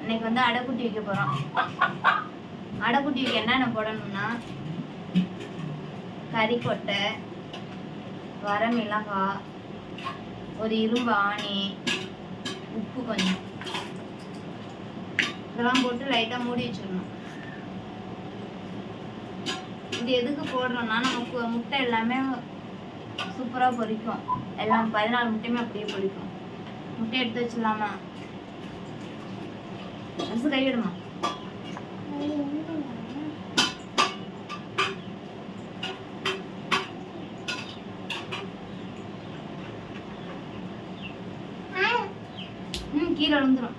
இன்னைக்கு வந்து அடைக்குட்டி வைக்க போறோம். அடைக்குட்டி வைக்க என்னென்ன போடணும்னா கறிக்கொட்டை வரமிளகாய் ஒரு இரும்பு ஆணி உப்பு கொஞ்சம். இதெல்லாம் போட்டு லைட்டாக மூடி வச்சிடணும். இது எதுக்கு போடுறோம்னா நமக்கு முட்டை எல்லாமே சூப்பராக பொரிக்கும். எல்லாம் பதினாலு முட்டையுமே அப்படியே பொரிக்கும். முட்டை எடுத்து வச்சிடலாமா? மனசு கைவிடுமா? ம் கீழே விழுந்துரும்.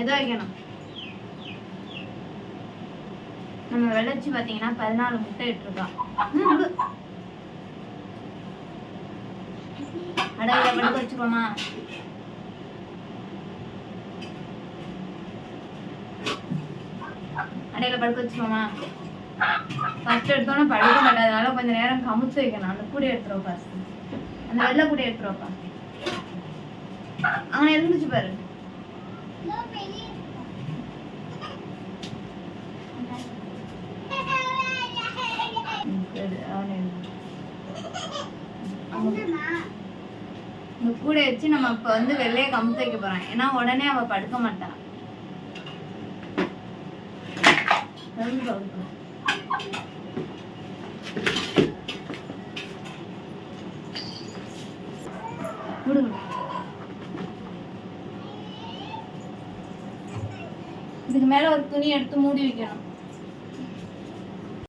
எதோ வைக்கணும். நம்ம விளைச்சி பார்த்தீங்கன்னா பதினாலு முட்டை இட்டுருக்கோம் ம் படுக்க வச்சுக்கோமா. அடையில படுக்க வச்சுக்கோமா ஃபர்ஸ்ட் எடுத்தோன்னே படுக்க மாட்டாதனால கொஞ்ச நேரம் கமுச்சு வைக்கணும். அந்த கூடை எடுத்துருவோம் ஃபர்ஸ்ட் அந்த வெள்ளை கூடை எடுத்துருவோப்பா அவனை எழுந்துச்சு பாரு. இந்த கூடை வச்சு நம்ம இப்ப வந்து வெள்ளைய கமுத்து வைக்க போறோம். ஏன்னா உடனே அவ படுக்க மாட்டான். இதுக்கு மேல ஒரு துணி எடுத்து மூடி வைக்கணும்.